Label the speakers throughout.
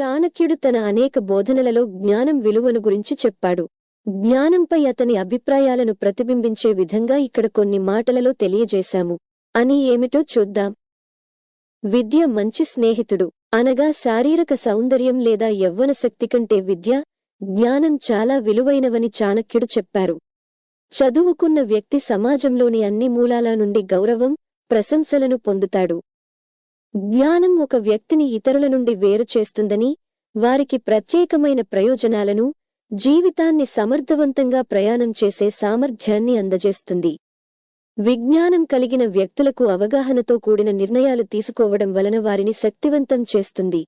Speaker 1: చాణక్యుడు తన అనేక బోధనలలో జ్ఞానం విలువను గురించి చెప్పాడు. జ్ఞానంపై అతని అభిప్రాయాలను ప్రతిబింబించే విధంగా ఇక్కడ కొన్ని మాటలలో తెలియజేశాము. అని ఏమిటో చూద్దాం. విద్య మంచి స్నేహితుడు. అనగా శారీరక సౌందర్యం లేదా యవ్వన శక్తి కంటే విద్య జ్ఞానం చాలా విలువైనవని చాణక్యుడు చెప్పారు. చదువుకున్న వ్యక్తి సమాజంలోని అన్ని మూలాల నుండి గౌరవం ప్రశంసలను పొందుతాడు. జ్ఞానం ఒక వ్యక్తిని ఇతరుల నుండి వేరు చేస్తుందని వారికి ప్రత్యేకమైన ప్రయోజనాలను జీవితాన్ని సమర్థవంతంగా ప్రయాణం చేసే సామర్థ్యాన్ని అందజేస్తుంది. విజ్ఞానం కలిగిన వ్యక్తులకు అవగాహనతో కూడిన నిర్ణయాలు తీసుకోవడం వలన వారిని శక్తివంతం చేస్తుంది.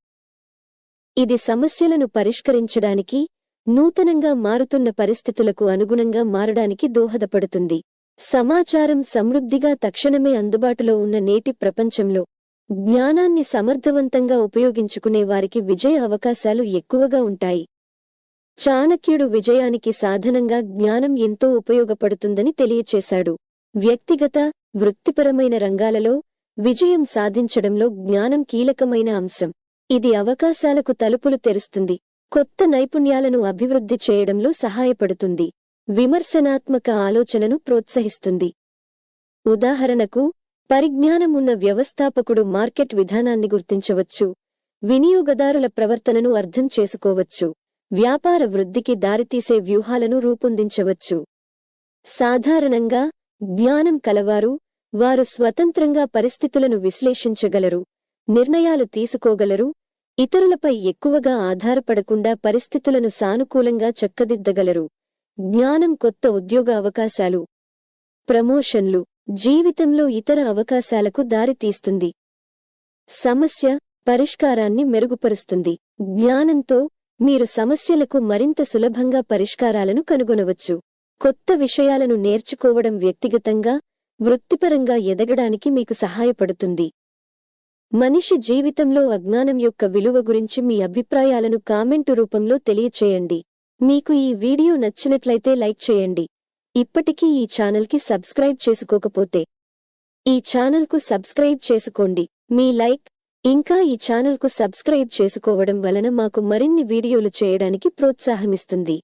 Speaker 1: ఇది సమస్యలను పరిష్కరించడానికి నూతనంగా మారుతున్న పరిస్థితులకు అనుగుణంగా మారడానికి దోహదపడుతుంది. సమాచారం సమృద్ధిగా తక్షణమే అందుబాటులో ఉన్న నేటి ప్రపంచంలో జ్ఞానాన్ని సమర్థవంతంగా ఉపయోగించుకునే వారికి విజయ అవకాశాలు ఎక్కువగా ఉంటాయి. చాణక్యుడు విజయానికి సాధనంగా జ్ఞానం ఎంతో ఉపయోగపడుతుందని తెలియచేశాడు. వ్యక్తిగత వృత్తిపరమైన రంగాలలో విజయం సాధించడంలో జ్ఞానం కీలకమైన అంశం. ఇది అవకాశాలకు తలుపులు తెరుస్తుంది. కొత్త నైపుణ్యాలను అభివృద్ధి చేయడంలో సహాయపడుతుంది. విమర్శనాత్మక ఆలోచనను ప్రోత్సహిస్తుంది. ఉదాహరణకు పరిజ్ఞానమున్న వ్యవస్థాపకుడు మార్కెట్ విధానాన్ని గుర్తించవచ్చు. వినియోగదారుల ప్రవర్తనను అర్థం చేసుకోవచ్చు. వ్యాపార వృద్ధికి దారితీసే వ్యూహాలను రూపొందించవచ్చు. సాధారణంగా జ్ఞానం కలవారు వారు స్వతంత్రంగా పరిస్థితులను విశ్లేషించగలరు నిర్ణయాలు తీసుకోగలరు ఇతరులపై ఎక్కువగా ఆధారపడకుండా పరిస్థితులను సానుకూలంగా చక్కదిద్దగలరు. జ్ఞానం కొత్త ఉద్యోగ అవకాశాలు. ప్రమోషన్లు. జీవితంలో ఇతర అవకాశాలకు దారితీస్తుంది సమస్య పరిష్కారాన్ని మెరుగుపరుస్తుంది. జ్ఞానంతో మీరు సమస్యలకు మరింత సులభంగా పరిష్కారాలను కనుగొనవచ్చు. కొత్త విషయాలను నేర్చుకోవడం వ్యక్తిగతంగా వృత్తిపరంగా ఎదగడానికి మీకు సహాయపడుతుంది. మనిషి జీవితంలో అజ్ఞానం యొక్క విలువ గురించి మీ అభిప్రాయాలను కామెంటు రూపంలో తెలియచేయండి. మీకు ఈ వీడియో నచ్చినట్లయితే లైక్ చేయండి. ఇప్పటికీ ఈ ఛానల్కి సబ్స్క్రైబ్ చేసుకోకపోతే ఈ ఛానల్కు సబ్స్క్రైబ్ చేసుకోండి. మీ లైక్ ఇంకా ఈ ఛానల్కు సబ్స్క్రైబ్ చేసుకోవడం వలన మాకు మరిన్ని వీడియోలు చేయడానికి ప్రోత్సాహమిస్తుంది.